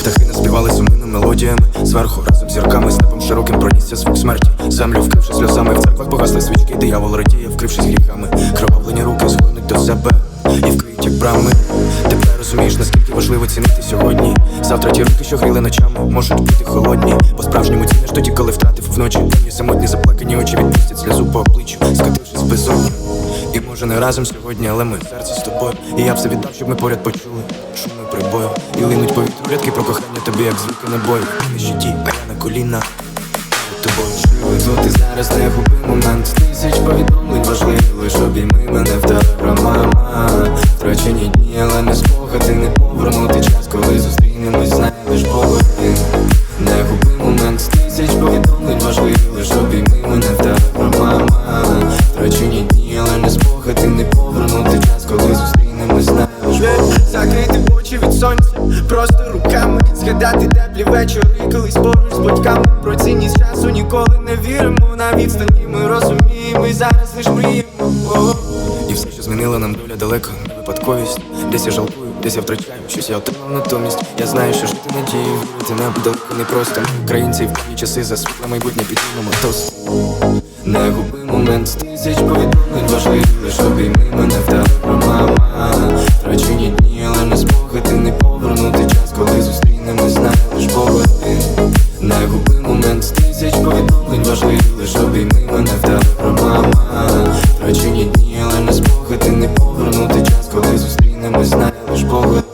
Птахи наспівали сумними мелодіями зверху, разом зірками, степом широким пронісся звук смерті. Землю вкривши сльозами в церквах погасли свічки, диявол радіє, вкрившись гріхами. Кровавлені руки згорнуть до себе і вкриють як брами. Тепер розумієш, наскільки важливо цінити сьогодні. Завтра ті руки, що гріли ночами, можуть бути холодні. По справжньому ціниш тоді, коли втратив вночі. Повні самотні заплакані очі відпустять сльозу по обличчю Скотившись в безодню І може не разом сьогодні, але ми в серці з тобою. І я все віддав, щоб ми поряд почули Шуми прибою. І линуть повітря рядки про кохання тобі, як звуки набою На щиті, а я на коліна тобою. І зараз не губи момент Тисяч повідомлень важливі лиш обійми мене в телеграма Не повернути час, коли зустрінемось Знай Закрити очі від сонця, просто руками Згадати теплі вечори, колись поруч з батьками. Про цінність часу ніколи не віримо На відстані ми розуміємо і зараз лиш мріємо. І все, що змінила нам доля далеко, випадковість. Десь я жалкую, десь я втрачаю, щось я отримав натомість. Я знаю, що жити надією, вірити небо далеко не просто. Ми українці в часи за світле майбутнє піднімемо тост Не губи документ тисяч повідомлень важливих лиш обійми мене в тебе проблема Втрачені дні, але не спогади не повернути час, коли зустрінемось, знає лиш ти Не губи момент тисяч повідомлень важливих лиш обійми мене в тебе проблема Втрачені дні, але не спогади не повернути час, коли зустрінемось, знає лиш погоди.